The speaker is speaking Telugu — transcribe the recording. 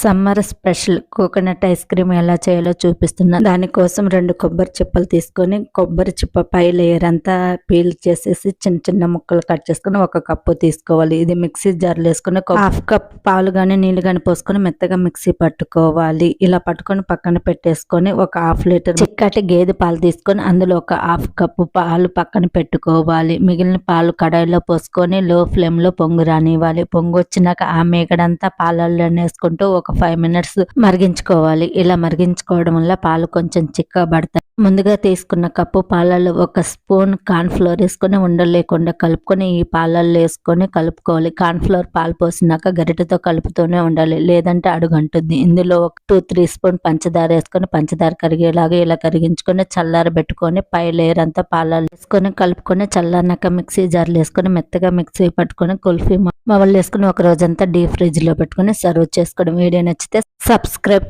Summer special coconut ice cream ఎలా చేయాలో చూపిస్తున్నా. దానికోసం రెండు కొబ్బరి చిప్పలు తీసుకొని కొబ్బరి చిప్ప పై లేయర్ అంతా పీల్ చేసేసి చిన్న చిన్న ముక్కలు కట్ చేసుకుని ఒక కప్పు తీసుకోవాలి. ఇది మిక్సీ జార్లో వేసుకుని ఒక హాఫ్ కప్ పాలు కానీ నీళ్ళు కానీ పోసుకొని మెత్తగా మిక్సీ పట్టుకోవాలి. ఇలా పట్టుకొని పక్కన పెట్టేసుకొని ఒక హాఫ్ లీటర్ చిక్కటి గేదె పాలు తీసుకొని అందులో ఒక హాఫ్ కప్పు పాలు పక్కన పెట్టుకోవాలి. మిగిలిన పాలు కడాయిలో పోసుకొని లో ఫ్లేమ్లో పొంగు రానివ్వాలి. పొంగు వచ్చినాక ఆ మేకడంతా పాలల్లో వేసుకుంటూ ఒక ఫైవ్ మినిట్స్ మరిగించుకోవాలి. ఇలా మరిగించుకోవడం వల్ల పాలు కొంచెం చిక్కగా పడతాయి ముందుగా తీసుకున్న కప్పు పాలలో ఒక స్పూన్ కార్న్ ఫ్లోర్ వేసుకొని ఉండలేకుండా కలుపుకొని ఈ పాలల్లో వేసుకొని కలుపుకోవాలి. కార్న్ ఫ్లోర్ పాలు పోసినాక గరిటతో కలుపుతూనే ఉండాలి. లేదంటే అడుగంటుంది. ఇందులో ఒక టూ త్రీ స్పూన్ పంచదార వేసుకొని పంచదార కరిగేలాగా ఇలా కరిగించుకొని చల్లార పెట్టుకొని పై లేయర్ అంతా పాలల్లో వేసుకొని కలుపుకొని చల్లారినాక మిక్సీ జార్లు వేసుకొని మెత్తగా మిక్సీ పట్టుకొని కుల్ఫీ మవల్ వేసుకొని ఒక రోజంతా డీప్ ఫ్రిడ్జ్లో పెట్టుకొని సర్వ్ చేసుకోవడం. వీడియో నచ్చితే సబ్స్క్రైబ్